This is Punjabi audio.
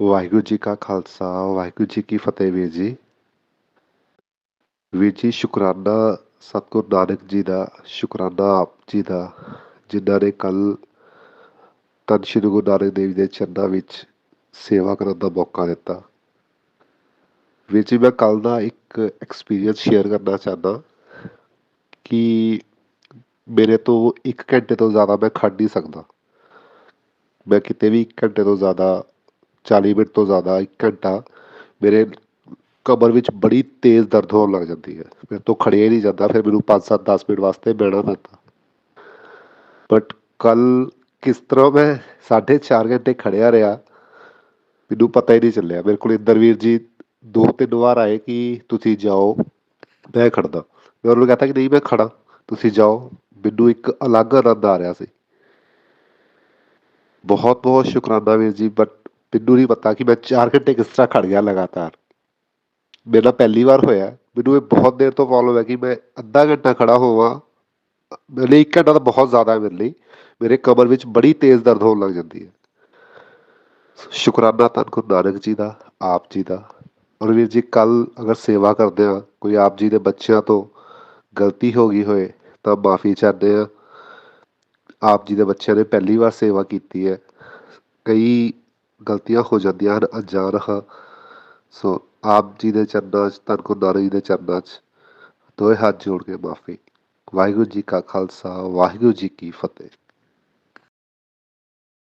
ਵਾਹਿਗੁਰੂ ਜੀ ਕਾ ਖਾਲਸਾ, ਵਾਹਿਗੁਰੂ ਜੀ ਕੀ ਫਤਿਹ ਵੀਰ ਜੀ। ਵੀਰ ਜੀ, ਸ਼ੁਕਰਾਨਾ ਸਤਿਗੁਰ ਨਾਨਕ ਜੀ ਦਾ, ਸ਼ੁਕਰਾਨਾ ਆਪ ਜੀ ਦਾ, ਜਿਨ੍ਹਾਂ ਨੇ ਕੱਲ ਧੰਨ ਸ਼੍ਰੀ ਗੁਰੂ ਨਾਨਕ ਦੇਵ ਜੀ ਦੇ ਚਰਨਾਂ ਵਿੱਚ ਸੇਵਾ ਕਰਨ ਦਾ ਮੌਕਾ ਦਿੱਤਾ। ਵੀਰ ਜੀ, ਮੈਂ ਕੱਲ ਦਾ ਇੱਕ ਐਕਸਪੀਰੀਅੰਸ ਸ਼ੇਅਰ ਕਰਨਾ ਚਾਹੁੰਦਾ ਕਿ ਮੇਰੇ ਤੋਂ 1 ਘੰਟੇ ਤੋਂ ਜ਼ਿਆਦਾ ਮੈਂ ਖੜ ਨਹੀਂ ਸਕਦਾ। ਮੈਂ ਕਿਤੇ ਵੀ 1 ਘੰਟੇ ਤੋਂ ਜ਼ਿਆਦਾ 40 ਮਿੰਟ ਤੋਂ ਜ਼ਿਆਦਾ 1 ਘੰਟਾ ਮੇਰੇ ਕਮਰ ਵਿੱਚ ਬੜੀ ਤੇਜ਼ ਦਰਦ ਹੋਣ ਲੱਗ ਜਾਂਦੀ ਹੈ। ਮੇਰੇ ਤੋਂ ਖੜਿਆ ਨਹੀਂ ਜਾਂਦਾ, ਫਿਰ ਮੈਨੂੰ 5-7 10 ਮਿੰਟ ਵਾਸਤੇ ਬਹਿਣਾ ਪੈਂਦਾ। ਬਟ ਕੱਲ ਕਿਸ ਤਰ੍ਹਾਂ ਮੈਂ 4.5 ਘੰਟੇ ਖੜਿਆ ਰਿਹਾ, ਮੈਨੂੰ ਪਤਾ ਹੀ ਨਹੀਂ ਚੱਲਿਆ। ਮੇਰੇ ਕੋਲ ਇੰਦਰਵੀਰ ਜੀ ਦੋ ਤਿੰਨ ਵਾਰ ਆਏ ਕਿ ਤੁਸੀਂ ਜਾਓ, ਮੈਂ ਖੜਦਾ। ਮੈਂ ਉਹਨਾਂ ਨੂੰ ਕਹਤਾ ਕਿ ਨਹੀਂ, ਮੈਂ ਖੜਾ, ਤੁਸੀਂ ਜਾਓ। ਮੈਨੂੰ ਇੱਕ ਅਲੱਗ ਆਨੰਦ ਆ ਰਿਹਾ ਸੀ। ਬਹੁਤ ਬਹੁਤ ਸ਼ੁਕਰਾਨਾ ਵੀਰ ਜੀ ਬਟ ਮੈਨੂੰ ਨਹੀਂ ਪਤਾ ਕਿ ਮੈਂ 4 ਘੰਟੇ ਕਿਸ ਤਰ੍ਹਾਂ ਖੜ ਗਿਆ ਲਗਾਤਾਰ। ਮੇਰੇ ਨਾਲ ਪਹਿਲੀ ਵਾਰ ਹੋਇਆ ਮੈਨੂੰ ਇਹ ਬਹੁਤ ਦੇਰ ਤੋਂ ਪ੍ਰੋਬਲਮ ਹੈ ਕਿ ਮੈਂ ਅੱਧਾ ਘੰਟਾ ਖੜਾ ਹੋਵਾਂ। ਮੇਰੇ ਲਈ 1 ਘੰਟਾ ਤਾਂ ਬਹੁਤ ਜ਼ਿਆਦਾ ਹੈ ਮੇਰੇ ਲਈ। ਮੇਰੇ ਕਮਰ ਵਿੱਚ ਬੜੀ ਤੇਜ਼ ਦਰਦ ਹੋਣ ਲੱਗ ਜਾਂਦੀ ਹੈ। ਸ਼ੁਕਰਾਨਾ ਧੰਨ ਗੁਰੂ ਨਾਨਕ ਜੀ ਦਾ, ਆਪ ਜੀ ਦਾ। ਔਰ ਵੀਰ ਜੀ ਕੱਲ ਅਗਰ ਸੇਵਾ ਕਰਦੇ ਆ ਕੋਈ ਆਪ ਜੀ ਦੇ ਬੱਚਿਆਂ ਤੋਂ ਗਲਤੀ ਹੋ ਗਈ ਹੋਏ, ਤਾਂ ਮਾਫੀ ਚਾਹੁੰਦੇ ਆ ਆਪ ਜੀ ਦੇ ਬੱਚਿਆਂ ਨੇ ਪਹਿਲੀ ਵਾਰ ਸੇਵਾ ਕੀਤੀ ਹੈ। ਕਈ ਗਲਤੀਆਂ ਹੋ ਜਾਂਦੀਆਂ ਹਨ, ਅਣਜਾਣ ਹਾਂ। ਸੋ ਆਪ ਜੀ ਦੇ ਚਰਨਾਂ 'ਚ, ਧੰਨ ਗੁਰੂ ਨਾਨਕ ਜੀ ਦੇ ਚਰਨਾਂ 'ਚ ਦੋਏ ਹੱਥ ਜੋੜ ਕੇ ਮਾਫੀ। ਵਾਹਿਗੁਰੂ ਜੀ ਕਾ ਖਾਲਸਾ, ਵਾਹਿਗੁਰੂ ਜੀ ਕੀ ਫਤਿਹ।